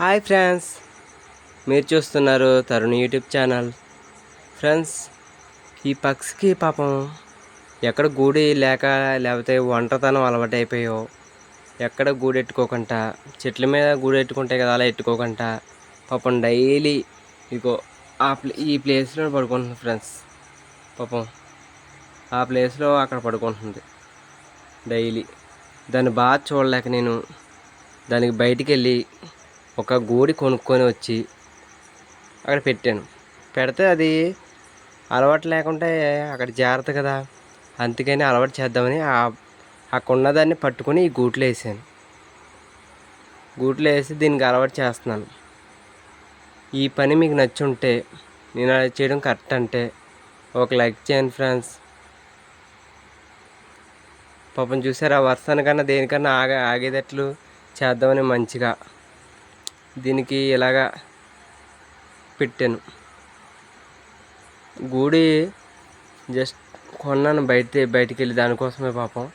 Hi friends. మీరు చూస్తున్నారు Tarun YouTube channel. Friends ఈ పక్షికి పాపం ఎక్కడ గూడి లేక లేకపోతే ఒంటరితనం అలవాటైపోయో ఎక్కడ గూడు ఎట్టుకోకుండా చెట్ల మీద గూడు కదా అలా ఎట్టుకోకుండా పాపం డైలీ ఇగో ఆ ప్లే ఈ ప్లేస్లో పడుకుంటుంది ఫ్రెండ్స్. పాపం ఆ ప్లేస్లో అక్కడ పడుకుంటుంది డైలీ. దాన్ని బాగా చూడలేక నేను దానికి బయటికి వెళ్ళి ఒక గూడి కొనుక్కొని వచ్చి అక్కడ పెట్టాను. పెడితే అది అలవాటు లేకుంటే అక్కడ జాగ్రత్త కదా. అందుకని అలవాటు చేద్దామని ఆ- అక్కడ ఉన్నదాన్ని పట్టుకొని ఈ గూట్లో వేసాను. గూట్లో వేసి దీనికి అలవాటు చేస్తున్నాను. ఈ పని మీకు నచ్చి ఉంటే నేను అలా చేయడం కరెక్ట్ అంటే ఒక లైక్ చేయండి ఫ్రెండ్స్. పాపం చూసారా వర్షానికన్నా దేనికన్నా ఆగే ఆగేటట్లు చేద్దామని మంచిగా. దీనికి ఇలాగా పెట్టాను. గూడి జస్ట్ కొన్నాను బయట బయటికి వెళ్ళి దానికోసమే పాపం.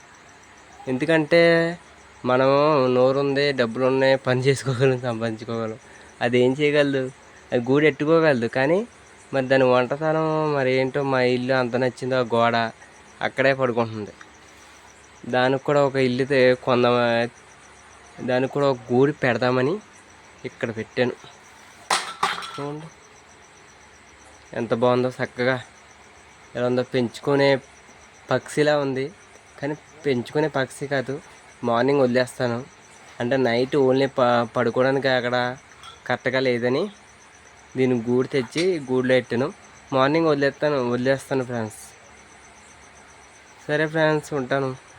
ఎందుకంటే మనము నోరుంది డబ్బులు ఉన్నాయి పని చేసుకోగలం సంపాదించుకోగలం. అది ఏం చేయగలదు? అది గూడు ఎట్టుకోగలదు. కానీ మరి దాని వంటతనం మరి ఏంటో మా ఇల్లు అంత నచ్చిందో ఆ గోడ అక్కడే పడుకుంటుంది. దానికి కూడా ఒక ఇల్లు తే- దానికి కూడా ఒక గూడు పెడదామని ఇక్కడ పెట్టాను. చూడండి. ఎంత బాగుందో చక్కగా. ఎలా ఉందో పెంచుకునే పక్షిలా ఉంది. కానీ పెంచుకునే పక్షి కాదు మార్నింగ్ వదిలేస్తాను. అంటే నైట్ ఓన్లీ ప పడుకోవడానికి అక్కడ కరెక్ట్గా లేదని దీన్ని గూడు తెచ్చి గూడులో పెట్టాను. మార్నింగ్ వదిలేస్తాను వదిలేస్తాను ఫ్రెండ్స్. సరే ఫ్రెండ్స్ ఉంటాను.